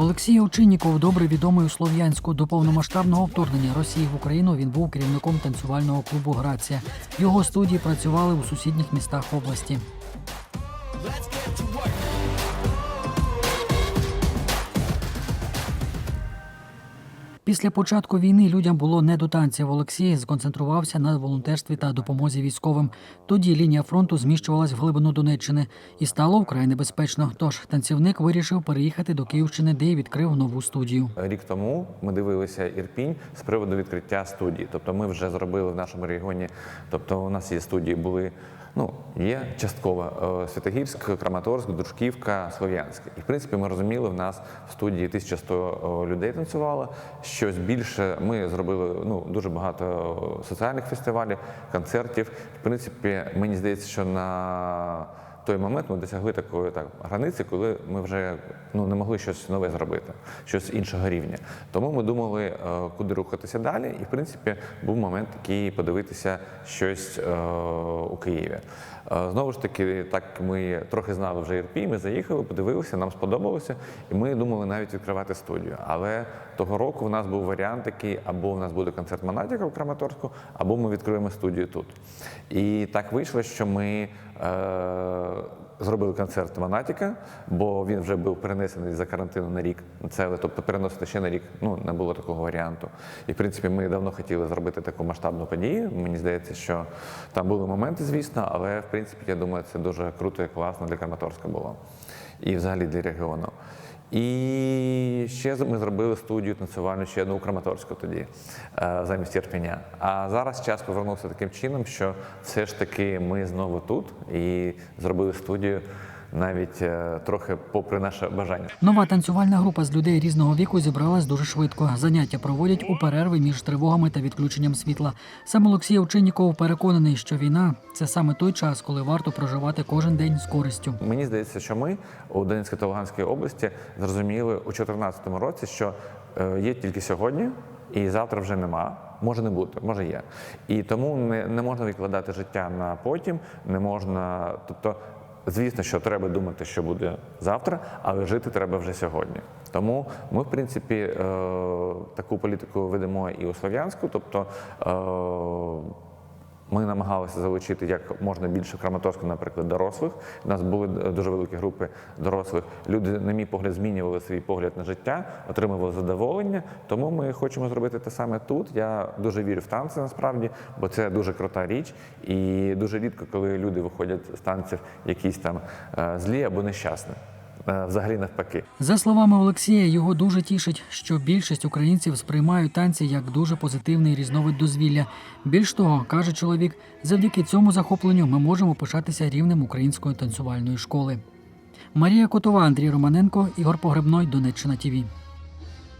Олексій Овчинніков добре відомий у Слов'янську. До повномасштабного вторгнення Росії в Україну він був керівником танцювального клубу Грація. Його студії працювали у сусідніх містах області. Після початку війни людям було не до танців. Олексій сконцентрувався на волонтерстві та допомозі військовим. Тоді лінія фронту зміщувалась в глибину Донеччини і стало вкрай небезпечно. Тож танцівник вирішив переїхати до Київщини, де й відкрив нову студію. Рік тому ми дивилися Ірпінь з приводу відкриття студії. Тобто ми вже зробили в нашому регіоні. Тобто, у нас є студії, були ну є частково е, Святогірськ, Краматорськ, Дружківка, Слов'янськ. І в принципі ми розуміли, в нас в студії 1100 людей танцювало. Щось більше ми зробили ну дуже багато соціальних фестивалів, концертів. В принципі, мені здається, що на той момент ми досягли такої так границі, коли ми вже ну не могли щось нове зробити, щось іншого рівня. Тому ми думали, е, куди рухатися далі. І в принципі був момент такий подивитися щось е, у Києві. Е, Знову ж таки, так ми трохи знали вже ірпі. Ми заїхали, подивилися, нам сподобалося, і ми думали навіть відкривати студію. Але того року в нас був варіант такий: або в нас буде концерт Монатіка в Краматорську, або ми відкриємо студію тут. І так вийшло, що ми. Зробили концерт Монатіка, бо він вже був перенесений за карантину на рік. Це тобто переносити ще на рік. Ну не було такого варіанту. І в принципі, ми давно хотіли зробити таку масштабну подію. Мені здається, що там були моменти, звісно, але в принципі я думаю, це дуже круто і класно для Краматорська було і взагалі для регіону. І ще ми зробили студію танцювальну ще одну Краматорську тоді е, замість Ірпеня. А зараз час повернувся таким чином, що все ж таки ми знову тут і зробили студію навіть е, трохи попри наше бажання. Нова танцювальна група з людей різного віку зібралась дуже швидко. Заняття проводять у перерви між тривогами та відключенням світла. Сам Олексій Овчинніков переконаний, що війна це саме той час, коли варто проживати кожен день з користю. Мені здається, що ми у Донецькій та Луганській області зрозуміли у 2014 році, що е, є тільки сьогодні, і завтра вже нема. Може не бути, може є. І тому не, не можна відкладати життя на потім, не можна. Тобто, звісно, що треба думати, що буде завтра, але жити треба вже сьогодні. Тому ми, в принципі, е, таку політику ведемо і у Слов'янську, тобто. Е, ми намагалися залучити як можна більше Краматорську, наприклад, дорослих. У нас були дуже великі групи дорослих. Люди, на мій погляд, змінювали свій погляд на життя, отримували задоволення. Тому ми хочемо зробити те саме тут. Я дуже вірю в танці насправді, бо це дуже крута річ. І дуже рідко, коли люди виходять з танців якісь там е, злі або нещасні. Е, Взагалі навпаки. За словами Олексія, його дуже тішить, що більшість українців сприймають танці як дуже позитивний різновид дозвілля. Більш того, каже чоловік, завдяки цьому захопленню ми можемо пишатися рівнем української танцювальної школи. Марія Котова, Андрій Романенко, Ігор Погребной, Донеччина ТІВІ.